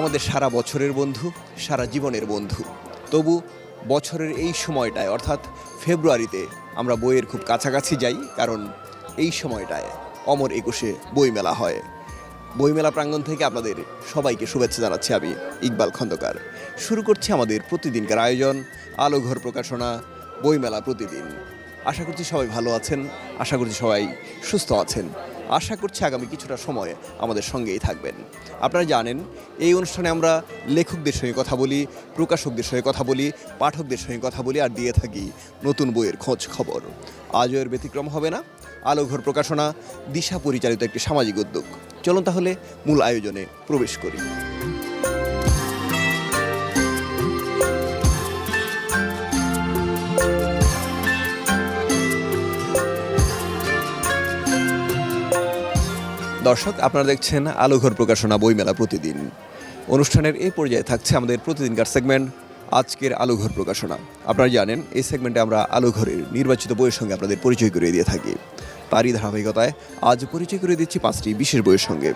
আমাদের সারা বছরের বন্ধু, সারা জীবনের বন্ধু। তবু বছরের এই সময়টায়, অর্থাৎ ফেব্রুয়ারিতে আমরা বইয়ের খুব কাছাকাছি যাই, কারণ এই সময়টায় অমর একুশে বইমেলা হয়। বইমেলা প্রাঙ্গণ থেকে আপনাদের সবাইকে শুভেচ্ছা জানাচ্ছি আমি, ইকবাল খন্দকার। শুরু করছি আমাদের প্রতিদিনকার আয়োজন আলো ঘর প্রকাশনা, বইমেলা প্রতিদিন। আশা করছি সবাই ভালো আছেন, আশা করছি সবাই সুস্থ আছেন। আশা করছি আগামী কিছুটা সময়ে আমাদের সঙ্গেই থাকবেন। আপনারা জানেন, এই অনুষ্ঠানে আমরা লেখকদের সঙ্গে কথা বলি, প্রকাশকদের সঙ্গে কথা বলি, পাঠকদের সঙ্গে কথা বলি আর দিয়ে থাকি নতুন বইয়ের খোঁজ খবর। আজও এর ব্যতিক্রম হবে না। আলোঘর প্রকাশনা, দিশা পরিচালিত একটি সামাজিক উদ্যোগ। চলুন তাহলে মূল আয়োজনে প্রবেশ করি। দর্শক, আপনারা দেখছেন আলোঘর প্রকাশনা বইমেলা প্রতিদিন। অনুষ্ঠানের এই পর্যায়ে থাকছে আমাদের প্রতিদিনকার সেগমেন্ট, আজকের আলোঘর প্রকাশনা। আপনারা জানেন, এই সেগমেন্টে আমরা আলোঘরের নির্বাচিত বইয়ের সঙ্গে আপনাদের পরিচয় করিয়ে দিয়ে থাকি। তারই ধারাবাহিকতায় আজ পরিচয় করে দিচ্ছি পাঁচটি বিশেষ বইয়ের সঙ্গে।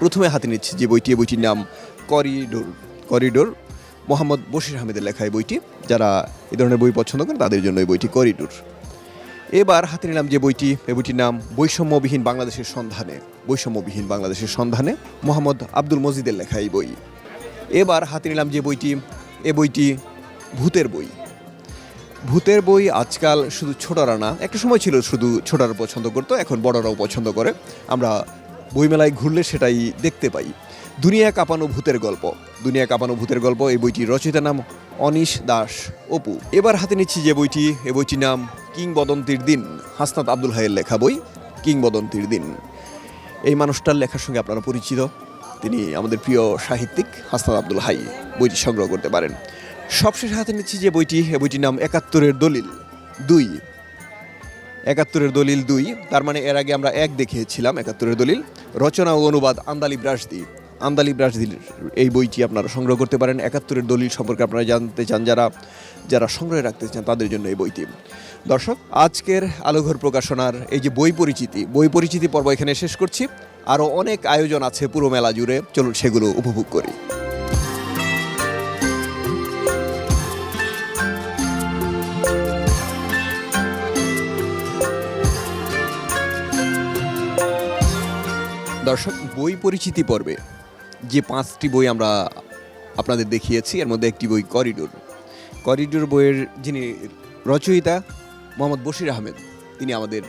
প্রথমে হাতে নিচ্ছি যে বইটি বইটির নাম করিডোর। করিডোর, মোহাম্মদ বশির আহমেদের লেখা এই বইটি। যারা এই ধরনের বই পছন্দ করেন, তাদের জন্য এই বইটি করিডোর। এবার হাতে নিলাম যে বইটি এই বইটির নাম বৈষম্যবিহীন বাংলাদেশের সন্ধানে। বৈষম্যবিহীন বাংলাদেশের সন্ধানে মোহাম্মদ আব্দুল মজিদের লেখা এই বই। এবার হাতে নিলাম যে বইটি, এ বইটি ভূতের বই। ভূতের বই আজকাল শুধু ছোটরা না, একটা সময় ছিল শুধু ছোটরা পছন্দ করতো, এখন বড়রাও পছন্দ করে। আমরা বইমেলায় ঘুরলে সেটাই দেখতে পাই। দুনিয়া কাঁপানো ভূতের গল্প। দুনিয়া কাঁপানো ভূতের গল্প, এই বইটির রচয়িতার নাম অনিশ দাস অপু। এবার হাতে নিচ্ছি যে বইটি, এ বইটির নাম কিংবদন্তির দিন, হাসনাত আব্দুল হাইয়ের লেখা বই, কিংবদন্তির দিন। এই মানুষটার লেখার সঙ্গে আপনারা পরিচিত। তিনি আমাদের প্রিয় সাহিত্যিক হাসনাত আব্দুল হাই, বইটি সংগ্রহ করতে পারেন। সবশেষে হাতে নিচ্ছি যে বইটি, এ বইটির নাম একাত্তরের দলিল দুই। একাত্তরের দলিল দুই, তার মানে এর আগে আমরা এক দেখিয়েছিলাম একাত্তরের দলিল। রচনা ও অনুবাদ আন্দালি ব্রাসদি আন্দালি ব্রাসদির এই বইটি আপনারা সংগ্রহ করতে পারেন। একাত্তরের দলিল সম্পর্কে আপনারা জানতে চান, যারা যারা সংগ্রহে রাখতে চান তাদের জন্য এই বইটি। দর্শক, আজকের আলোঘর প্রকাশনার এই যে বই পরিচিতি বই পরিচিতি পর্ব এখানে শেষ করছি। আরও অনেক আয়োজন আছে পুরো মেলা জুড়ে। চলুন সেগুলো উপভোগ করি। দর্শক, বই পরিচিতি পর্বে যে পাঁচটি বই আমরা আপনাদের দেখিয়েছি, এর মধ্যে একটি বই করিডোর। করিডোর বইয়ের যিনি রচয়িতা মোহাম্মদ বশির আহমেদ, তিনি আমাদের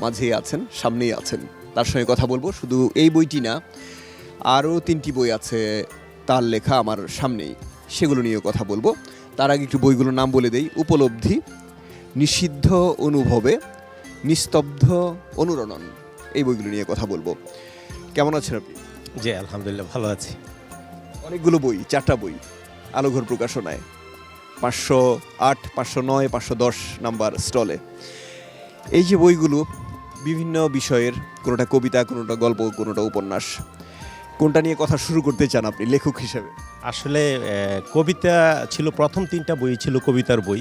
মাঝেই আছেন, সামনেই আছেন। তার সঙ্গে কথা বলব, শুধু এই বইটি না, আরও তিনটি বই আছে তার লেখা আমার সামনেই, সেগুলো নিয়েও কথা বলব। তার আগে একটু বইগুলোর নাম বলে দেই। উপলব্ধি, নিষিদ্ধ অনুভবে, নিস্তব্ধ অনুরণন, এই বইগুলো নিয়ে কথা বলব। কেমন আছেন আপনি? জি আলহামদুলিল্লাহ ভালো আছি। অনেকগুলো বই চারটা বই আলোঘর প্রকাশনায়। পাঁচশো আট পাঁচশো নয় পাঁচশো দশ নাম্বার স্টলে। এই যে বইগুলো বিভিন্ন বিষয়ের কোনোটা কবিতা কোনোটা গল্প কোনোটা উপন্যাস কোনটা নিয়ে কথা শুরু করতে চান আপনি লেখক হিসেবে? আসলে কবিতা ছিল প্রথম তিনটা বই ছিল কবিতার বই।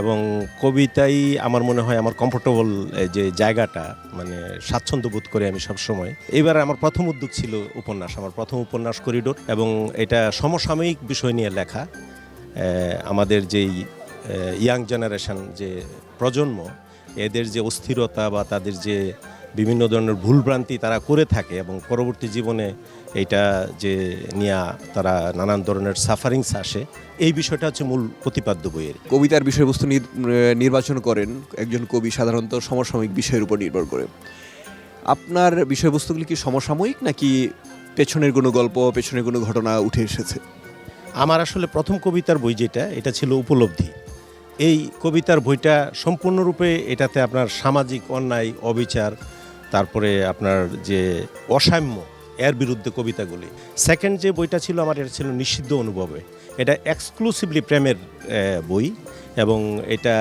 এবং কবিতাই আমার মনে হয় আমার কমফোর্টেবল যে জায়গাটা মানে স্বাচ্ছন্দ্য বোধ করি আমি সবসময়। এবার আমার প্রথম উদ্যোগ ছিল উপন্যাস, আমার প্রথম উপন্যাস করিডোর এবং এটা সমসাময়িক বিষয় নিয়ে লেখা। আমাদের যেই ইয়াং জেনারেশন যে প্রজন্ম, এদের যে অস্থিরতা বা তাদের যে বিভিন্ন ধরনের ভুলভ্রান্তি তারা করে থাকে এবং পরবর্তী জীবনে এইটা যে নিয়ে তারা নানান ধরনের সাফারিংস আসে এই বিষয়টা হচ্ছে মূল প্রতিপাদ্য বইয়ের। কবিতার বিষয়বস্তু নির- নির্বাচন করেন একজন কবি সাধারণত সমসাময়িক বিষয়ের উপর নির্ভর করে। আপনার বিষয়বস্তুগুলি কি সমসাময়িক নাকি পেছনের কোনো গল্প পেছনের কোনো ঘটনা উঠে এসেছে? আমার আসলে প্রথম কবিতার বই যেটা এটা ছিল উপলব্ধি। এই কবিতার বইটা সম্পূর্ণরূপে এটাতে আপনার সামাজিক অন্যায় অবিচার তারপরে আপনার যে অসাম্য এর বিরুদ্ধে কবিতাগুলি। সেকেন্ড যে বইটা ছিল আমার, এটা ছিল নিষিদ্ধ অনুভবে। এটা এক্সক্লুসিভলি প্রেমের বই এবং এটা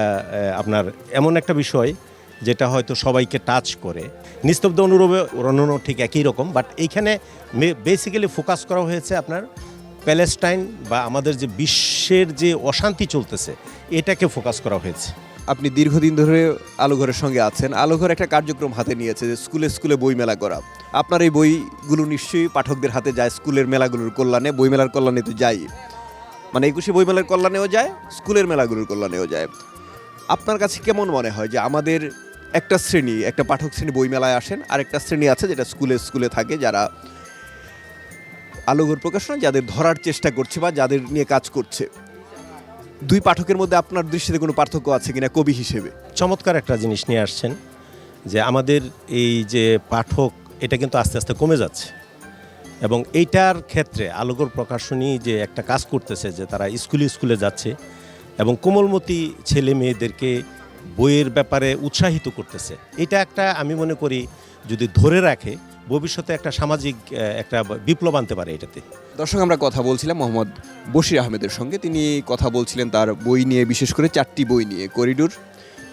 আপনার এমন একটা বিষয় যেটা হয়তো সবাইকে টাচ করে। নিস্তব্ধ অনুরোধে রণনও ঠিক একই রকম বাট এইখানে বেসিক্যালি ফোকাস করা হয়েছে আপনার প্যালেস্টাইন বা আমাদের যে বিশ্বের যে অশান্তি চলতেছে, এটাকে ফোকাস করা হয়েছে। আপনি দীর্ঘদিন ধরে আলোঘরের সঙ্গে আছেন। আলোঘর একটা কার্যক্রম হাতে নিয়েছে যে স্কুলে স্কুলে বই মেলা করা। আপনার এই বইগুলো নিশ্চয়ই পাঠকদের হাতে যায় স্কুলের মেলাগুলোর কল্যাণে, বই মেলার কল্যাণে তো যাই। মানে একুশে বই মেলার কল্যাণেও যায়, স্কুলের মেলাগুলোর কল্যাণেও যায়। আপনার কাছে কেমন মনে হয় যে আমাদের একটা শ্রেণি, একটা পাঠক শ্রেণি বই মেলায় আসেন আর একটা শ্রেণি আছে যেটা স্কুলে স্কুলে থাকে, যারা আলোঘর প্রকাশনা যাদের ধরার চেষ্টা করছে বা যাদের নিয়ে কাজ করছে। দুই পাঠকের মধ্যে আপনার দৃষ্টিতে কোনো পার্থক্য আছে কিনা কবি হিসেবে? চমৎকার একটা জিনিস নিয়ে আসছেন যে আমাদের এই যে পাঠক, এটা কিন্তু আস্তে আস্তে কমে যাচ্ছে। এবং এইটার ক্ষেত্রে আলোকর প্রকাশনী যে একটা কাজ করতেছে যে তারা স্কুলে স্কুলে যাচ্ছে এবং কোমলমতি ছেলে মেয়েদেরকে বইয়ের ব্যাপারে উৎসাহিত করতেছে। এটা একটা আমি মনে করি যদি ধরে রাখে, ভবিষ্যতে একটা সামাজিক একটা বিপ্লব আনতে পারে এটাতে। দর্শক, আমরা কথা বলছিলাম মোহাম্মদ বশির আহমেদের সঙ্গে। তিনি কথা বলছিলেন তার বই নিয়ে, বিশেষ করে চারটি বই নিয়ে, করিডোর,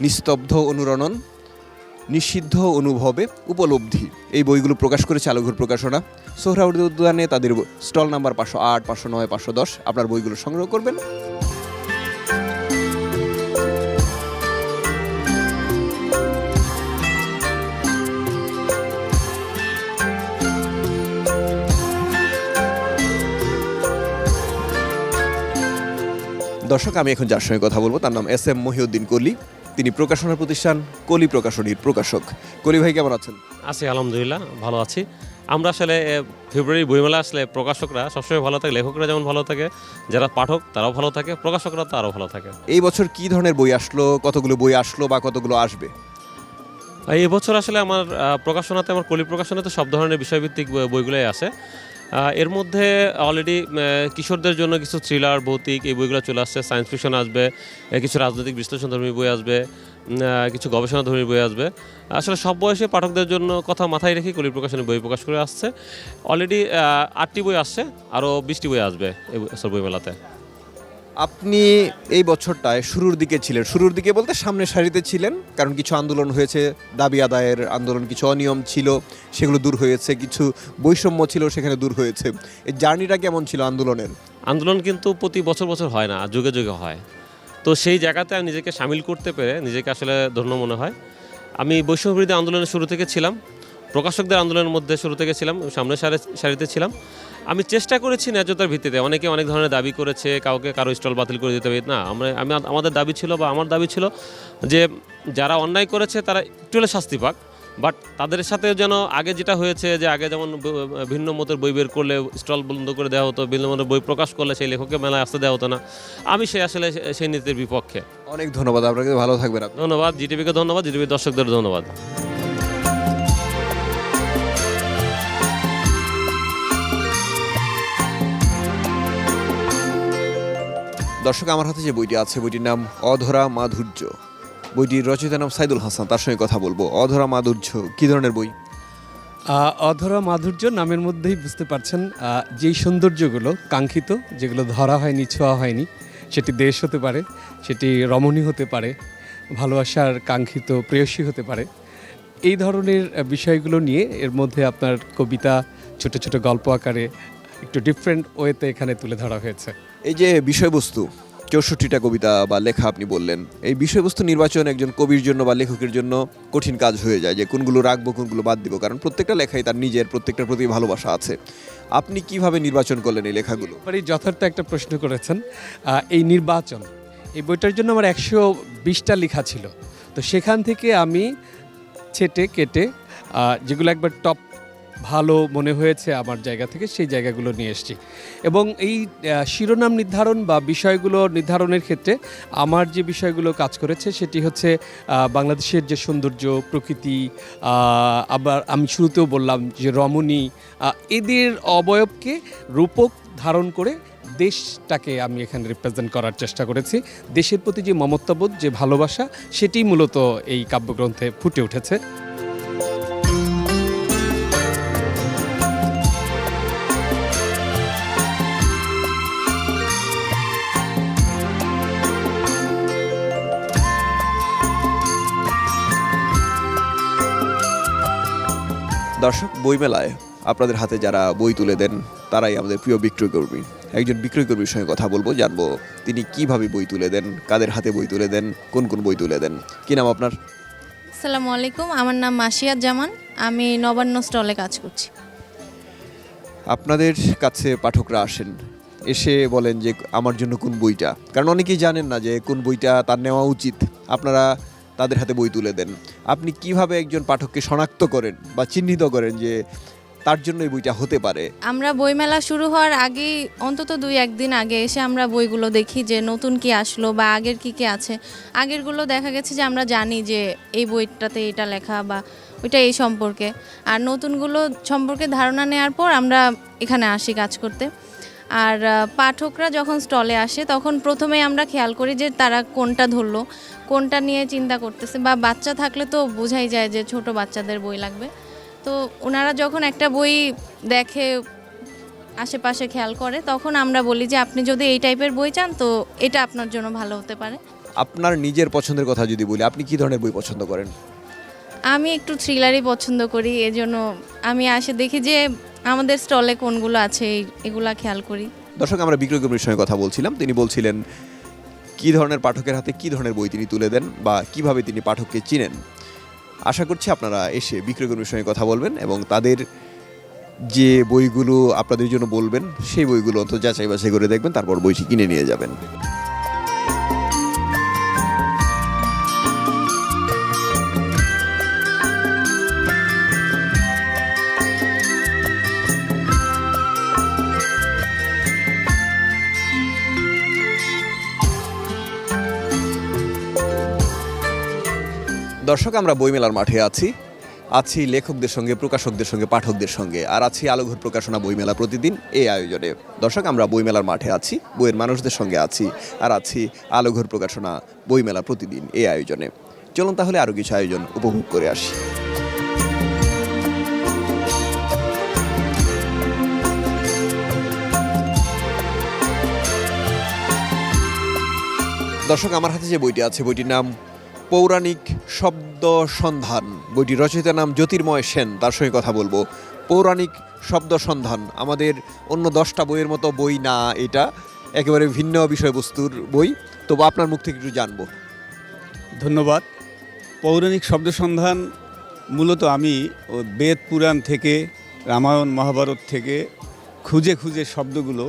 নিস্তব্ধ অনুরণন, নিষিদ্ধ অনুভবে উপলব্ধি। এই বইগুলো প্রকাশ করেছে আলোঘর প্রকাশনা। সোহরাউদ্দি উদ্যানে তাদের স্টল নাম্বার পাঁচশো আট, পাঁচশো নয়, পাঁচশো দশ। আপনার বইগুলো সংগ্রহ করবেন। দর্শক আমি এখন যার সঙ্গে কথা বলব তার নাম এস এম মহিউদ্দিন কলি তিনি প্রকাশনা প্রতিষ্ঠান কলি প্রকাশনীর প্রকাশক। কলি ভাই কেমন আছেন? আছি আলহামদুলিল্লাহ ভালো আছি। আমরা আসলে ফেব্রুয়ারি বইমেলা আসলে প্রকাশকরা সবসময় ভালো থাকে লেখকরা যেমন ভালো থাকে যারা পাঠক তারাও ভালো থাকে প্রকাশকরা তো আরও ভালো থাকে। এই বছর কি ধরনের বই আসলো কতগুলো বই আসলো বা কতগুলো আসবে? এই বছর আসলে আমার প্রকাশনাতে আমার কলি প্রকাশনাতে সব ধরনের বিষয়ভিত্তিক বইগুলোই আছে। আহ, এর মধ্যে অলরেডি কিশোরদের জন্য কিছু থ্রিলার ভৌতিক এই বইগুলো চলে আসছে সায়েন্স ফিকশন আসবে কিছু রাজনৈতিক বিশ্লেষণধর্মী বই আসবে কিছু গবেষণাধর্মী বই আসবে। আসলে সব বয়সে পাঠকদের জন্য কথা মাথায় রেখে কলি প্রকাশনী বই প্রকাশ করে আসছে। অলরেডি আটটি বই আসছে আরও বিশটি বই আসবে এই বছর বইমেলাতে। আপনি এই বছরটায় শুরুর দিকে ছিলেন। শুরুর দিকে বলতে সামনে সারিতে ছিলেন, কারণ কিছু আন্দোলন হয়েছে, দাবি আদায়ের আন্দোলন, কিছু অনিয়ম ছিল, সেগুলো দূর হয়েছে, কিছু বৈষম্য ছিল, সেখানে দূর হয়েছে। এই জার্নিটা কেমন ছিল আন্দোলনের? আন্দোলন কিন্তু প্রতি বছর বছর হয় না যুগে যুগে হয়। তো সেই জায়গাতে আমি নিজেকে সামিল করতে পেরে নিজেকে আসলে ধন্য মনে হয়। আমি বৈষম্য বিরোধী আন্দোলনের শুরু থেকে ছিলাম, প্রকাশকদের আন্দোলনের মধ্যে শুরু থেকে ছিলাম সামনে সারি, সারিতে ছিলাম। আমি চেষ্টা করেছি ন্যায্যতার ভিত্তিতে। অনেকে অনেক ধরনের দাবি করেছে কাউকে কারও স্টল বাতিল করে দিতে হবে। না আমরা আমি আমাদের দাবি ছিল বা আমার দাবি ছিল যে যারা অন্যায় করেছে তারা একটু হলে শাস্তি পাক। বাট তাদের সাথে যেন আগে যেটা হয়েছে যে আগে যেমন ভিন্ন মতের বই বের করলে স্টল বন্ধ করে দেওয়া হতো ভিন্ন মতের বই প্রকাশ করলে সেই লেখককে মেলায় আসতে দেওয়া হতো না। আমি সে আসলে সেই নীতির বিপক্ষে। অনেক ধন্যবাদ আপনাকে ভালো থাকবেন ধন্যবাদ জিটিভিকে ধন্যবাদ জিটিভির দর্শকদের ধন্যবাদ। দর্শক, আমার হাতে যে বইটি আছে, বইটির নাম অধরা মাধুর্য। বইটির রচয়িতার নাম সাইদুল হাসান, তার সঙ্গে কথা বলব। অধরা মাধুর্য, কি ধরনের বই? অধরা মাধুর্য নামের মধ্যেই বুঝতে পারছেন যেই সৌন্দর্যগুলো কাঙ্ক্ষিত, যেগুলো ধরা হয়নি, ছোঁয়া হয়নি, সেটি দেশ হতে পারে, সেটি রমণী হতে পারে, ভালোবাসার কাঙ্ক্ষিত প্রেয়সী হতে পারে। এই ধরনের বিষয়গুলো নিয়ে এর মধ্যে আপনার কবিতা, ছোট ছোট গল্প আকারে একটু ডিফারেন্ট ওয়েতে এখানে তুলে ধরা হয়েছে। এই যে বিষয়বস্তু, চৌষট্টিটা কবিতা বা লেখা আপনি বললেন, এই বিষয়বস্তু নির্বাচন একজন কবির জন্য বা লেখকের জন্য কঠিন কাজ হয়ে যায় যে কোনগুলো রাখব, কোনগুলো বাদ দিব, কারণ প্রত্যেকটা লেখাই তার নিজের, প্রত্যেকটার প্রতি ভালোবাসা আছে। আপনি কীভাবে নির্বাচন করলেন এই লেখাগুলো? এবারে যথার্থ একটা প্রশ্ন করেছেন এই নির্বাচন, এই বইটার জন্য আমার একশো বিশটা লেখা ছিল। তো সেখান থেকে আমি ছেটে, কেটে যেগুলো একবার টপ ভালো মনে হয়েছে আমার জায়গা থেকে, সেই জায়গাগুলো নিয়ে এসেছি। এবং এই শিরোনাম নির্ধারণ বা বিষয়গুলো নির্ধারণের ক্ষেত্রে আমার যে বিষয়গুলো কাজ করেছে সেটি হচ্ছে বাংলাদেশের যে সৌন্দর্য, প্রকৃতি আবার আমি শুরুতেও বললাম যে রমণী এদের অবয়বকে রূপক ধারণ করে দেশটাকে আমি এখানে রিপ্রেজেন্ট করার চেষ্টা করেছি। দেশের প্রতি যে মমত্ববোধ, যে ভালোবাসা, সেটি মূলত এই কাব্যগ্রন্থে ফুটে উঠেছে। দর্শক বইমেলায় আপনাদের হাতে যারা বই তুলে দেন তারাই আমাদের প্রিয় বিক্রয় কর্মী একজন বিক্রয়কর্মীর সঙ্গে কথা বলব জানব তিনি কীভাবে বই তুলে দেন কাদের হাতে বই তুলে দেন কোন কোন বই তুলে দেন। কি নাম আপনার? আসসালামু আলাইকুম আমার নাম মাসিয়াত জামান আমি নবান্ন স্টলে কাজ করছি। আপনাদের কাছে পাঠকরা আসেন এসে বলেন যে আমার জন্য কোন বইটা? কারণ অনেকেই জানেন না যে কোন বইটা তার নেওয়া উচিত। আপনারা তাদের হাতে বই তুলে দেন। আপনি কীভাবে একজন পাঠককে শনাক্ত করেন বা চিহ্নিত করেন যে তার জন্য এই বইটা হতে পারে? আমরা বইমেলা শুরু হওয়ার আগেই, অন্তত দুই একদিন আগে এসে আমরা বইগুলো দেখি যে নতুন কি আসলো বা আগের কি কি আছে। আগেরগুলো দেখা গেছে যে আমরা জানি যে এই বইটাতে এটা লেখা বা ওইটা এই সম্পর্কে। আর নতুনগুলো সম্পর্কে ধারণা নেওয়ার পর আমরা এখানে আসি কাজ করতে। আর পাঠকরা যখন স্টলে আসে তখন প্রথমে আমরা খেয়াল করি যে তারা কোনটা ধরলো কোনটা নিয়ে চিন্তা করতেছে বা বাচ্চা থাকলে তো বোঝাই যায় যে ছোট বাচ্চাদের বই লাগবে। তো ওনারা যখন একটা বই দেখে আশেপাশে খেয়াল করে তখন আমরা বলি যে আপনি যদি এই টাইপের বই চান তো এটা আপনার জন্য ভালো হতে পারে। আপনার নিজের পছন্দের কথা যদি বলি আপনি কি ধরনের বই পছন্দ করেন? আমি একটু থ্রিলারই পছন্দ করি এজন্য আমি আসে দেখি যে আমাদের স্টলে কোনগুলো আছে এগুলা খেয়াল করি। দর্শক, আমরা বিক্রয় কর্মীর সঙ্গে কথা বলছিলাম। তিনি বলছিলেন, কি ধরনের পাঠকের হাতে কি ধরনের বই তিনি তুলে দেন বা কীভাবে তিনি পাঠককে চিনেন? আশা করছি আপনারা এসে বিক্রয় কর্মীর সঙ্গে কথা বলবেন এবং তাদের যে বইগুলো আপনাদের জন্য বলবেন, সেই বইগুলো অন্তত যাচাই বাছাই করে দেখবেন, তারপর বইটি কিনে নিয়ে যাবেন। দর্শক, আমরা বইমেলার মাঠে আছি। আছি লেখকদের সঙ্গে, প্রকাশকদের সঙ্গে, পাঠকদের সঙ্গে, আর আছি আলোঘর প্রকাশনা বইমেলা প্রতিদিন এই আয়োজনে। দর্শক, আমরা বইমেলার মাঠে আছি, বইয়ের মানুষদের সঙ্গে আছি, আর আছি আলোঘর প্রকাশনা বইমেলা প্রতিদিন এই আয়োজনে। চলুন তাহলে আরও কিছু আয়োজন উপভোগ করে আসি। দর্শক, আমার হাতে যে বইটি আছে, বইটির নাম পৌরাণিক শব্দ সন্ধান। বইটি রচয়িতার নাম জ্যোতির্ময় সেন, তার সঙ্গে কথা বলব। পৌরাণিক শব্দ সন্ধান, আমাদের অন্য দশটা বইয়ের মতো বই না এটা, একেবারে ভিন্ন বিষয়বস্তুর বই। তবু আপনার মুখ থেকে একটু জানব। ধন্যবাদ। পৌরাণিক শব্দ সন্ধান মূলত আমি বেদ পুরাণ থেকে, রামায়ণ, মহাভারত থেকে খুঁজে খুঁজে শব্দগুলো,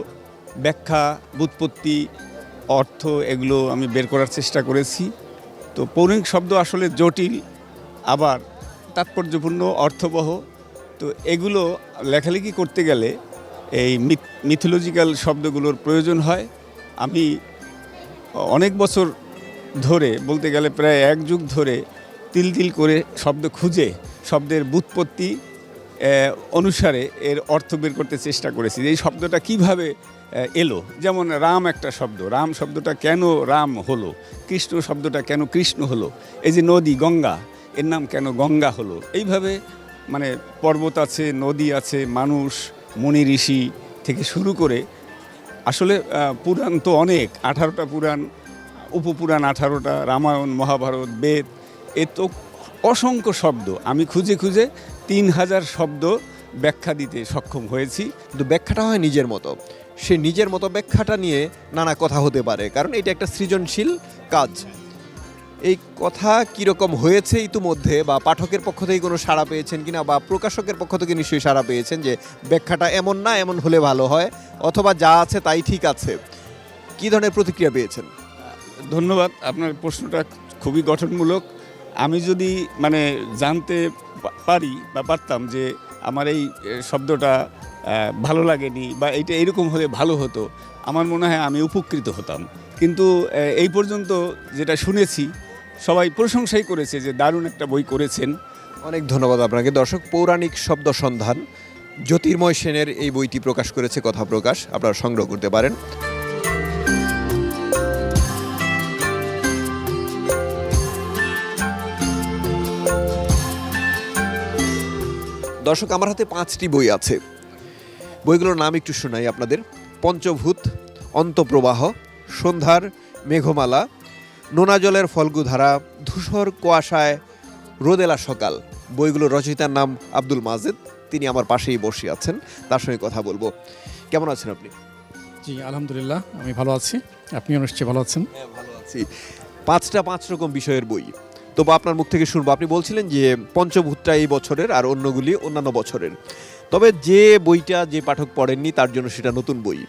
ব্যাখ্যা বুৎপত্তি অর্থ এগুলো আমি বের করার চেষ্টা করেছি। তো পৌরাণিক শব্দ আসলে জটিল, আবার তাৎপর্যপূর্ণ, অর্থবহ। তো এগুলো লেখালেখি করতে গেলে এই মিথোলজিক্যাল শব্দগুলোর প্রয়োজন হয়। আমি অনেক বছর ধরে, বলতে গেলে প্রায় এক যুগ ধরে তিল তিল করে শব্দ খুঁজে, শব্দের বুৎপত্তি অনুসারে এর অর্থ বের করতে চেষ্টা করেছি এই শব্দটা কীভাবে এলো। যেমন রাম একটা শব্দ। রাম শব্দটা কেন রাম হলো? কৃষ্ণ শব্দটা কেন কৃষ্ণ হলো? এই যে নদী, গঙ্গা, এর নাম কেন গঙ্গা হলো? এইভাবে মানে পর্বত আছে, নদী আছে, মানুষ, মুনি, ঋষি থেকে শুরু করে আসলে পুরাণ তো অনেক। আঠারোটা পুরাণ, উপপুরাণ আঠারোটা, রামায়ণ, মহাভারত, বেদ, এ তো অসংখ্য শব্দ। আমি খুঁজে খুঁজে তিন হাজার শব্দ ব্যাখ্যা দিতে সক্ষম হয়েছি। কিন্তু ব্যাখ্যাটা হয় নিজের মতো। সে নিজের মতো ব্যাখ্যাটা নিয়ে নানা কথা হতে পারে, কারণ এটা একটা সৃজনশীল কাজ। এই কথা কীরকম হয়েছে ইতিমধ্যে বা পাঠকের পক্ষ থেকে কোনো সাড়া পেয়েছেন কিনা বা প্রকাশকের পক্ষ থেকে নিশ্চয়ই সাড়া পেয়েছেন যে ব্যাখ্যাটা এমন না, এমন হলে ভালো হয়, অথবা যা আছে তাই ঠিক আছে, কী ধরনের প্রতিক্রিয়া পেয়েছেন? ধন্যবাদ, আপনার প্রশ্নটা খুবই গঠনমূলক। আমি যদি মানে জানতে পারি বা পারতাম যে আমার এই শব্দটা ভালো লাগেনি বা এইটা এরকম হলে ভালো হতো, আমার মনে হয় আমি উপকৃত হতাম। কিন্তু এই পর্যন্ত যেটা শুনেছি, সবাই প্রশংসাই করেছে যে দারুণ একটা বই করেছেন। অনেক ধন্যবাদ আপনাকে। দর্শক, পৌরাণিক শব্দ সন্ধান, জ্যোতির্ময় সেনের এই বইটি প্রকাশ করেছে কথা প্রকাশ। আপনারা সংগ্রহ করতে পারেন। দর্শক, আমার হাতে পাঁচটি বই আছে। বইগুলোর নাম একটু শোনাই আপনাদের। পঞ্চভূত অন্তপ্রবাহ সন্ধ্যার মেঘমালা নোনা জলের ফল্গুধারা ধূসর কুয়াশায় রোদেলা সকাল। বইগুলোর রচয়িতার নাম আব্দুল মাজেদ। তিনি আমার পাশেই বসে আছেন তার সঙ্গে কথা বলব। কেমন আছেন আপনি? জি আলহামদুলিল্লাহ আমি ভালো আছি। আপনিও নিশ্চয়ই ভালো আছেন? হ্যাঁ ভালো আছি। পাঁচটা পাঁচ রকম বিষয়ের বই। তবু আপনার মুখ থেকে শুনব। আপনি বলছিলেন যে পঞ্চভূতটা এই বছরের আর অন্যগুলি অন্যান্য বছরের। তবে যে বইটা যে পাঠক পড়েননি, তার জন্য সেটা নতুন বই।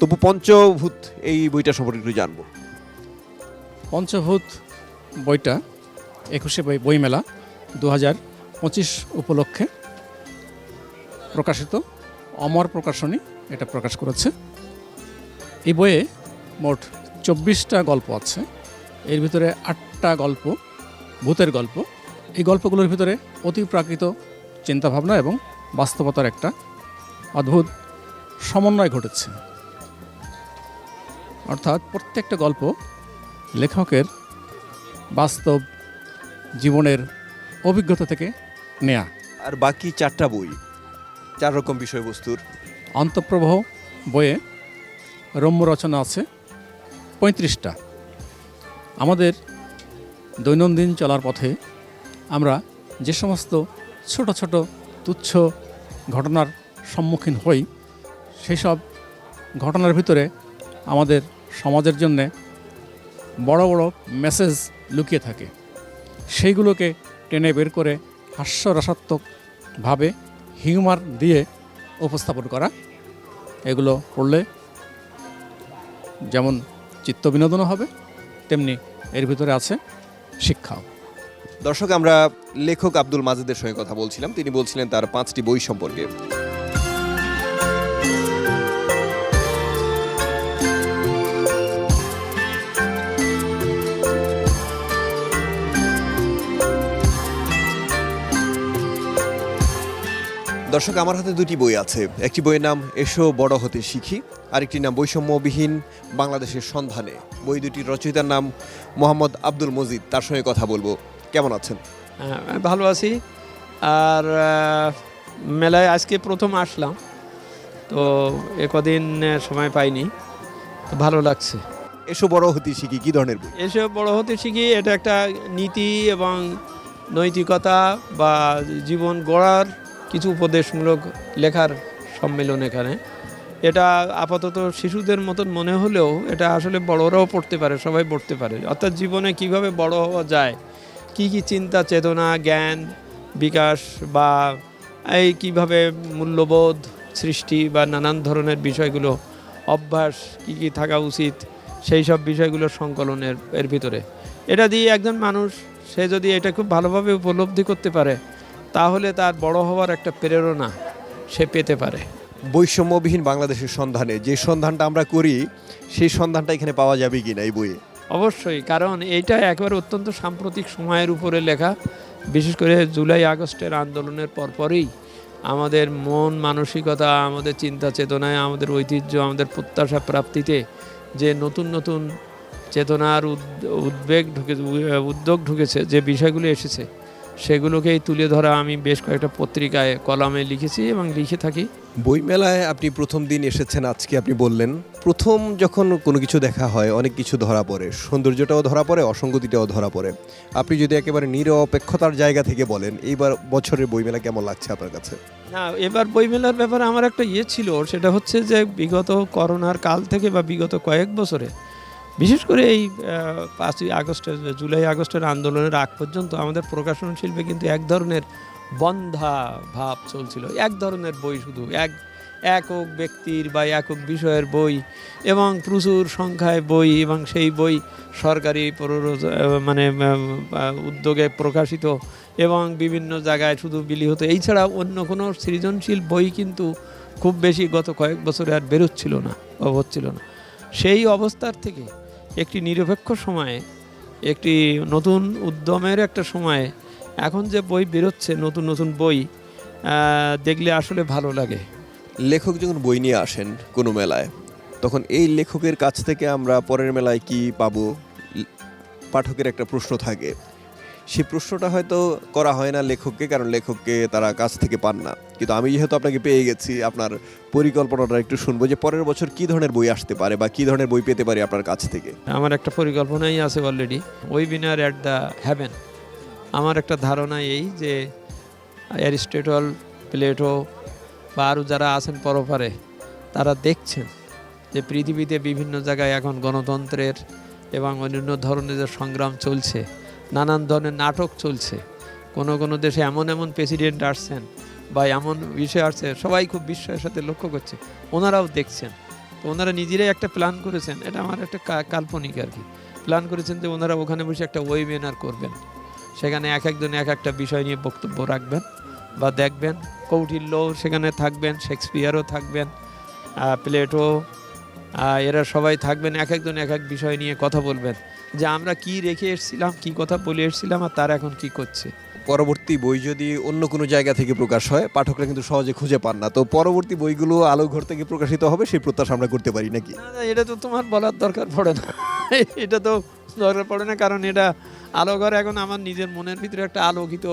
তবু পঞ্চভূত এই বইটা সম্পর্কে একটু জানব। পঞ্চভূত বইটা একুশে বই বইমেলা দু হাজার পঁচিশ উপলক্ষে প্রকাশিত। অমর প্রকাশনী এটা প্রকাশ করেছে। এই বইয়ে মোট চব্বিশটা গল্প আছে। এর ভিতরে আটটা গল্প, ভূতের গল্প। এই গল্পগুলোর ভিতরে অতি প্রাকৃত চিন্তাভাবনা এবং বাস্তবতার একটা অদ্ভুত সমন্বয় ঘটেছে। অর্থাৎ প্রত্যেকটা গল্প লেখকের বাস্তব জীবনের অভিজ্ঞতা থেকে নেয়া। আর বাকি চারটা বই চার রকম বিষয়বস্তুর। অন্তঃপ্রবাহ বইয়ে রম্য রচনা আছে পঁয়ত্রিশটা। আমাদের দৈনন্দিন চলার পথে আমরা যে সমস্ত ছোট ছোট তুচ্ছ ঘটনার সম্মুখীন হই সেই সব ঘটনার ভিতরে আমাদের সমাজের জন্যে বড় বড় মেসেজ লুকিয়ে থাকে। সেইগুলোকে টেনে বের করে হাস্যরসাত্মকভাবে হিউমার দিয়ে উপস্থাপন করা। এগুলো পড়লে যেমন চিত্ত বিনোদনও হবে, তেমনি এর ভিতরে আছে শিক্ষাও। দর্শক, আমরা লেখক আব্দুল মাজেদের সঙ্গে কথা বলছিলাম। তিনি বলছিলেন তার পাঁচটি বই সম্পর্কে। দর্শক, আমার হাতে দুটি বই আছে। একটি বইয়ের নাম এসো বড় হতে শিখি, আরেকটি নাম বৈষম্যবিহীন বাংলাদেশের সন্ধানে। বই দুটির রচয়িতার নাম মোহাম্মদ আব্দুল মজিদ, তার সঙ্গে কথা বলব। কেমন আছেন? হ্যাঁ, ভালো আছি। আর মেলায় আজকে প্রথম আসলাম। তো এ কদিন সময় পাইনি। তো ভালো লাগছে। এসো বড় হতে শিখি কি ধরনের বই? এসব বড় হতে শিখি এটা একটা নীতি এবং নৈতিকতা বা জীবন গড়ার কিছু উপদেশমূলক লেখার সম্মেলন এখানে। এটা আপাতত শিশুদের মতন মনে হলেও এটা আসলে বড়রাও পড়তে পারে সবাই পড়তে পারে। অর্থাৎ জীবনে কীভাবে বড় হওয়া যায় কি কি চিন্তা, চেতনা, জ্ঞান, বিকাশ বা এই কীভাবে মূল্যবোধ সৃষ্টি বা নানান ধরনের বিষয়গুলো, অভ্যাস কি কি থাকা উচিত, সেই সব বিষয়গুলোর সংকলনের এর ভিতরে। এটা দিয়ে একজন মানুষ, সে যদি এটা খুব ভালোভাবে উপলব্ধি করতে পারে, তাহলে তার বড় হওয়ার একটা প্রেরণা সে পেতে পারে। বৈষম্যবিহীন বাংলাদেশের সন্ধানে যে সন্ধানটা আমরা করি, সেই সন্ধানটা এখানে পাওয়া যাবে কিনা এই বইয়ে? অবশ্যই, কারণ এইটা একবার অত্যন্ত সাম্প্রতিক সময়ের উপরে লেখা, বিশেষ করে জুলাই, আগস্টের আন্দোলনের পরপরই আমাদের মন, মানসিকতা, আমাদের চিন্তা চেতনায়, আমাদের ঐতিহ্য, আমাদের প্রত্যাশা প্রাপ্তিতে যে নতুন নতুন চেতনার উদ্বেগ ঢুকে উদ্যোগ ঢুকেছে, যে বিষয়গুলো এসেছে সেগুলোকেই তুলে ধরা আমি বেশ কয়েকটা পত্রিকায় কলামে লিখেছি এবং লিখে থাকি। বইমেলায় আপনি প্রথম দিন এসেছেন আজকে আপনি বললেন। প্রথম যখন কোনো কিছু দেখা হয় অনেক কিছু ধরা পড়ে। সৌন্দর্যটাও ধরা পড়ে অসঙ্গতিটাও ধরা পড়ে। আপনি যদি একেবারে নিরপেক্ষতার জায়গা থেকে বলেন এইবার বছরের বইমেলা কেমন লাগছে আপনার কাছে? না এবার বইমেলার ব্যাপারে আমার একটা ইয়ে ছিল সেটা হচ্ছে যে বিগত করোনার কাল থেকে বা বিগত কয়েক বছরে বিশেষ করে এই পাঁচই আগস্টের, জুলাই আগস্টের আন্দোলনের আগ পর্যন্ত আমাদের প্রকাশন শিল্পে কিন্তু এক ধরনের বন্ধা ভাব চলছিল। এক ধরনের বই শুধু, এক, একক ব্যক্তির বা একক বিষয়ের বই এবং প্রচুর সংখ্যায় বই এবং সেই বই সরকারি মানে উদ্যোগে প্রকাশিত এবং বিভিন্ন জায়গায় শুধু বিলি হতো। এই ছাড়া অন্য কোনো সৃজনশীল বই কিন্তু খুব বেশি গত কয়েক বছরে আর বেরোচ্ছিল না হচ্ছিল না। সেই অবস্থার থেকে একটি নিরপেক্ষ সময়ে, একটি নতুন উদ্যমের একটা সময়ে এখন যে বই বেরোচ্ছে, নতুন নতুন বই দেখলে আসলে ভালো লাগে। লেখক যখন বই নিয়ে আসেন কোনো মেলায়, তখন এই লেখকের কাছ থেকে আমরা পরের মেলায় কি পাবো? পাঠকের একটা প্রশ্ন থাকে। সেই প্রশ্নটা হয়তো করা হয় না লেখককে, কারণ লেখককে তারা কাছ থেকে পান না। কিন্তু আমি যেহেতু আপনাকে পেয়ে গেছি, আপনার পরিকল্পনাটা একটু শুনব যে পরের বছর কি ধরনের বই আসতে পারে বা কি ধরনের বই পেতে পারি আপনার কাছ থেকে? আমার একটা পরিকল্পনাই আছে already webinar at the haven আমার একটা ধারণা এই যে অ্যারিস্টেটল প্লেটো বা আরও যারা আছেন পরপারে, তারা দেখছেন যে পৃথিবীতে বিভিন্ন জায়গায় এখন গণতন্ত্রের এবং অন্যান্য ধরনের যে সংগ্রাম চলছে নানান ধরনের নাটক চলছে। কোনো কোনো দেশে এমন এমন প্রেসিডেন্ট আসছেন বা এমন বিষয় আসছে, সবাই খুব বিস্ময়ের সাথে লক্ষ্য করছে, ওনারাও দেখছেন। তো ওনারা নিজেরাই একটা প্ল্যান করেছেন, এটা আমার একটা কাল্পনিক আর কি। প্ল্যান করেছেন যে ওনারা ওখানে বসে একটা ওয়েবিনার করবেন। সেখানে এক একজন এক একটা বিষয় নিয়ে বক্তব্য রাখবেন বা দেখবেন। কৌটিল্য সেখানে থাকবেন শেক্সপিয়ারও থাকবেন প্লেটো এরা সবাই থাকবেন এক একজন এক এক বিষয় নিয়ে কথা বলবেন। যে আমরা কি রেখে এসেছিলাম কি কথা বলে এসেছিলাম আর তারা এখন কি করছে। পরবর্তী বই যদি অন্য কোনো জায়গা থেকে প্রকাশ হয় পাঠকরা কিন্তু সহজে খুঁজে পান না। তো পরবর্তী বইগুলো আলো ঘর থেকে প্রকাশিত হবে সেই প্রত্যাশা আমরা করতে পারি নাকি? এটা তো তোমার বলার দরকার পড়ে না। এটা তো দরকার পড়ে না কারণ এটা আলো ঘর এখন আমার নিজের মনের ভিতরে একটা আলোকিত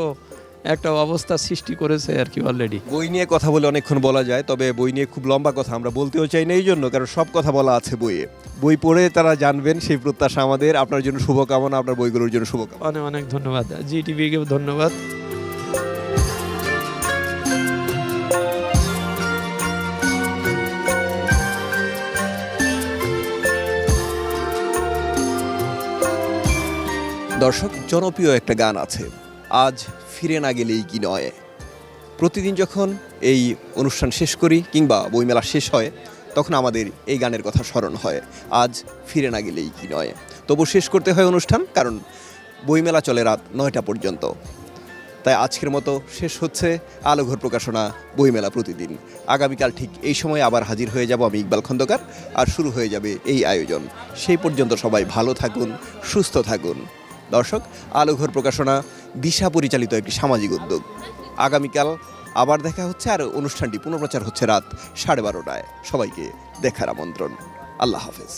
একটা অবস্থা সৃষ্টি করেছে আর কি অলরেডি বই নিয়ে কথা বলে অনেকক্ষণ বলা যায় তবে বই নিয়ে খুব লম্বা কথা আমরা বলতেও চাই না এই জন্য কারণ সব কথা বলা আছে বইয়ে। বই পড়ে তারা জানবেন সেই প্রত্যাশা আমাদের আপনার জন্য শুভকামনা আপনার বইগুলোর জন্য শুভকামনা। অনেক অনেক ধন্যবাদ। জি টিভিকেও ধন্যবাদ। দর্শক জনপ্রিয় একটা গান আছে। আজ ফিরে না গেলেই কি নয়। প্রতিদিন যখন এই অনুষ্ঠান শেষ করি কিংবা বইমেলা শেষ হয়, তখন আমাদের এই গানের কথা স্মরণ হয়। আজ ফিরে না গেলেই কি নয়। তবু শেষ করতে হয় অনুষ্ঠান, কারণ বইমেলা চলে রাত নয়টা পর্যন্ত। তাই আজকের মতো শেষ হচ্ছে আলোঘর প্রকাশনা বইমেলা প্রতিদিন। আগামীকাল ঠিক এই সময় আবার হাজির হয়ে যাব আমি ইকবাল খন্দকার, আর শুরু হয়ে যাবে এই আয়োজন। সেই পর্যন্ত সবাই ভালো থাকুন, সুস্থ থাকুন। দর্শক, আলোঘর প্রকাশনা, দিশা পরিচালিত একটি সামাজিক উদ্যোগ। আগামীকাল আবার দেখা হচ্ছে আর অনুষ্ঠানটি পুনঃপ্রচার হচ্ছে রাত সাড়ে বারোটায়। সবাইকে দেখার আমন্ত্রণ। আল্লাহ হাফেজ।